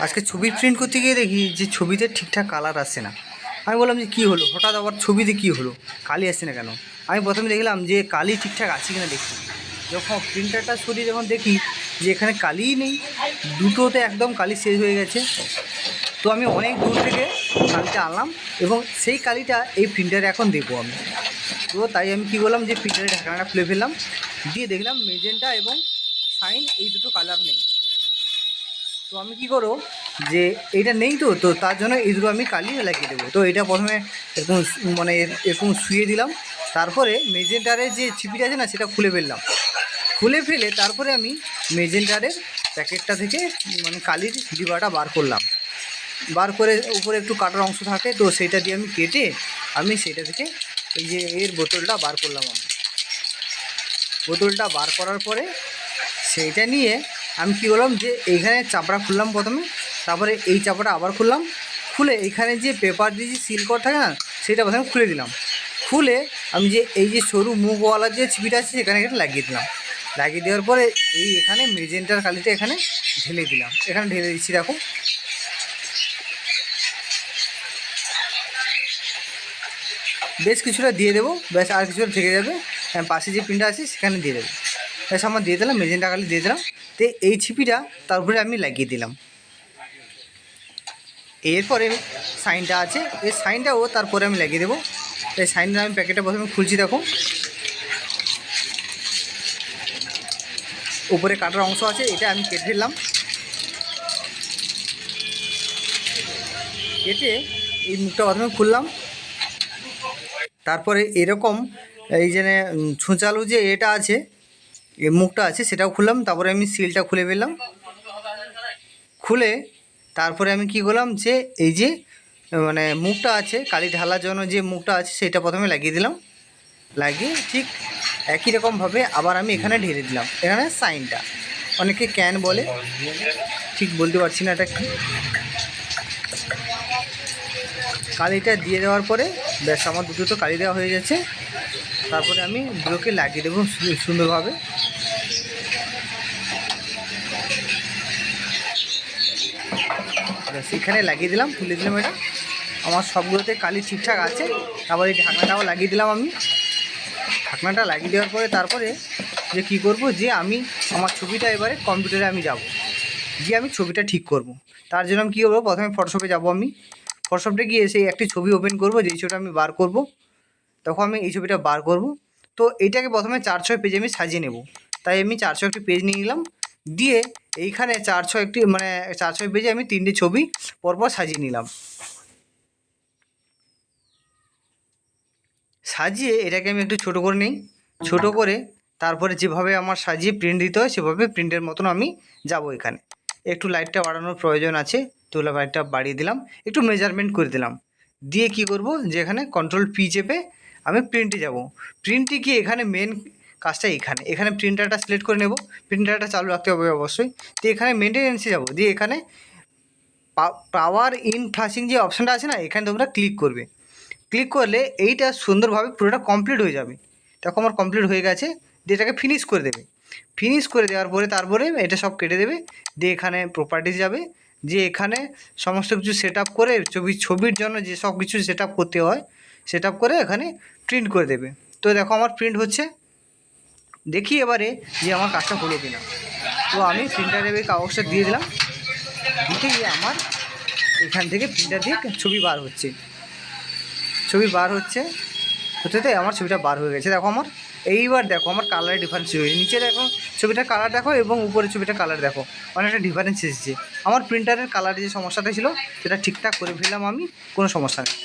আজকে ছবি প্রিন্ট করতে গিয়ে দেখি যে ছবিতে ঠিকঠাক কালার আসছে না। আমি বললাম যে, কী হলো? হঠাৎ আবার ছবিতে কী হলো? কালি আসছে না কেন? আমি প্রথমে দেখলাম যে, কালি ঠিকঠাক আছে কিনা দেখি। যখন প্রিন্টারটা সরিয়ে যখন দেখি যে, এখানে কালিই নেই, দুটোতে একদম কালি শেষ হয়ে গেছে। তো আমি অনেক দূর থেকে কালিটা আনলাম এবং সেই কালিটা এই প্রিন্টারে এখন দেবো আমি। তো তাই আমি কী বললাম যে প্রিন্টারের ঢাকনাটা খুলে ফেললাম। দিয়ে দেখলাম মেজেন্টা এবং সাইন এই দুটো কালার নেই। তো আমি কি করব? যে এইটা নেই তো তো তার জন্য দুটো আমি কালি লাগিয়ে দেবো। তো এটা প্রথমে এরকম মানে এর- এরকম শুয়ে দিলাম। তারপরে মেজেন্টারের যে ছিপিটা আছে না, সেটা খুলে ফেললাম। খুলে ফেলে তারপরে আমি মেজেন্টারের প্যাকেটটা থেকে মানে কালির ডিবাটা বার করলাম। বার করে উপরে একটু কাটার অংশ থাকে, তো সেইটা দিয়ে আমি কেটে আমি সেটা থেকে এই যে এর বোতলটা বার করলাম আমি। বোতলটা বার করার পরে সেইটা নিয়ে আমি কী করলাম যে এইখানে চাপড়া খুললাম প্রথমে, তারপরে এই চাপড়া আবার খুললাম, খুলে এইখানে যে পেপার দিয়ে যে সিল করা থাকে না, সেটা প্রথমে খুলে দিলাম। খুলে আমি যে এই যে সরু মুখওয়ালা যে ছিপিটা আছে, সেখানে এটা লাগিয়ে দিলাম। লাগিয়ে দেওয়ার পরে এই এখানে মেজেন্টার কালিটা এখানে ঢেলে দিলাম। এখানে ঢেলে দিচ্ছি, দেখো। বেশ কিছুটা দিয়ে দেবো, ব্যাস আর কিছুটা থেকে যাবে। পাশে যে পিনটা আছে, সেখানে দিয়ে দেবো। ব্যাস আমার দিয়ে দিলাম মেজেন্টা কালি দিয়ে দিলাম। তো এই ছিপিটা তারপরে আমি লাগিয়ে দিলাম। এরপরে সাইনটা আছে, এই সাইনটাও তারপরে আমি লাগিয়ে দেবো। এই সাইনটা আমি প্যাকেটটা প্রথমে খুলছি, দেখো। উপরে কাটার অংশ আছে, এটা আমি কেটে ফেললাম। কেটে এই মুখটা প্রথমে খুললাম। তারপরে এরকম এই যে ছুঁচালু যে এটা আছে মুখটা আছে, সেটাও খুললাম, তারপরে আমি সিলটা খুলে ফেললাম। খুলে তারপরে আমি কি করলাম যে, এই যে মানে মুখটা আছে, কালি ঢালার জন্য যে মুখটা আছে, সেটা প্রথমে লাগিয়ে দিলাম। লাগিয়ে ঠিক একই রকমভাবে আবার আমি এখানে ঢেলে দিলাম, এখানে সাইনটা। অনেকে ক্যান বলে, ঠিক বলতে পারছি না এটা কি। কালিটা দিয়ে দেওয়ার পরে, ব্যাস, আমার দুটো তো কালি দেওয়া হয়ে গেছে। তারপরে আমি দুটোকে লাগিয়ে দেবো সুন্দরভাবে। ব্যাস এখানে লাগিয়ে দিলাম, তুলে দিলাম এটা। আমার সবগুলোতে কালি ঠিকঠাক আছে, তারপরে এই ঢাকনাটাও লাগিয়ে দিলাম আমি। ঢাকনাটা লাগিয়ে দেওয়ার পরে তারপরে যে কি করব, যে আমি আমার ছবিটা এবারে কম্পিউটারে আমি যাব। গিয়ে আমি ছবিটা ঠিক করব। তার জন্য আমি কী করব, প্রথমে ফটোশপে যাব আমি। ফটোশপে গিয়ে সেই একটি ছবি ওপেন করব, যেই ছবিটা আমি বার করব। তখন আমি এই ছবিটা বার করব। তো এটাকে প্রথমে চার ছয় পেজে আমি সাজিয়ে নেব। তাই আমি চার ছয় একটি পেজ নিয়ে নিলাম। দিয়ে এইখানে চার ছয় একটি মানে চার ছয় পেজে আমি তিনটি ছবি পরপর সাজিয়ে নিলাম। সাজিয়ে এটাকে আমি একটু ছোট করে নিই। ছোট করে তারপরে যেভাবে আমার সাজিয়ে প্রিন্ট দিতে হয়, সেভাবে প্রিন্টের মতন আমি যাব এখানে। একটু লাইটটা বাড়ানোর প্রয়োজন আছে, তো লাইটটা বাড়িয়ে দিলাম। একটু মেজারমেন্ট করে দিলাম। দিয়ে কি করব? যে এখানে কন্ট্রোল পি চেপে আমি প্রিন্টে যাব। প্রিন্টে গিয়ে এখানে মেন কাজটা এখানে। এখানে প্রিন্টারটা সিলেক্ট করে নেব। প্রিন্টারটা চালু রাখতে হবে অবশ্যই। তো এখানে মেনটেনেন্সে যাব। দিয়ে এখানে পাওয়ার ইন ফ্লাশিং যে অপশানটা আছে না, এখানে তোমরা ক্লিক করবে। ক্লিক করলে এইটা সুন্দরভাবে পুরোটা কমপ্লিট হয়ে যাবে। দেখো আমার কমপ্লিট হয়ে গেছে। দিয়ে এটাকে ফিনিশ করে দেবে। ফিনিশ করে দেওয়ার পরে তারপরে এটা সব কেটে দেবে। দিয়ে এখানে প্রপার্টিস যাবে। যে এখানে সমস্ত কিছু সেট করে ছবি ছবির জন্য যে সব কিছু সেট করতে হয় সেট করে এখানে প্রিন্ট করে দেবে। তো দেখো আমার প্রিন্ট হচ্ছে। দেখি এবারে যে আমার কাজটা হলো কিনা। তো আমি প্রিন্টারে ওই কাগজটা দিয়ে দিলাম। দিতে গিয়ে আমার এখান থেকে প্রিন্টার দিয়ে ছবি বার হচ্ছে। ছবি বার হচ্ছে, হতে আমার ছবিটা বার হয়ে গেছে। দেখো আমার, এইবার দেখো আমার কালারের ডিফারেন্স হয়েছে নিচে দেখো, ছবিটার কালার দেখো এবং উপরে ছবিটার কালার দেখো। অনেকটা ডিফারেন্স এসেছে। আমার প্রিন্টারের কালারের যে সমস্যাটা ছিল, সেটা ঠিকঠাক করে ফেললাম আমি, কোনো সমস্যা নেই।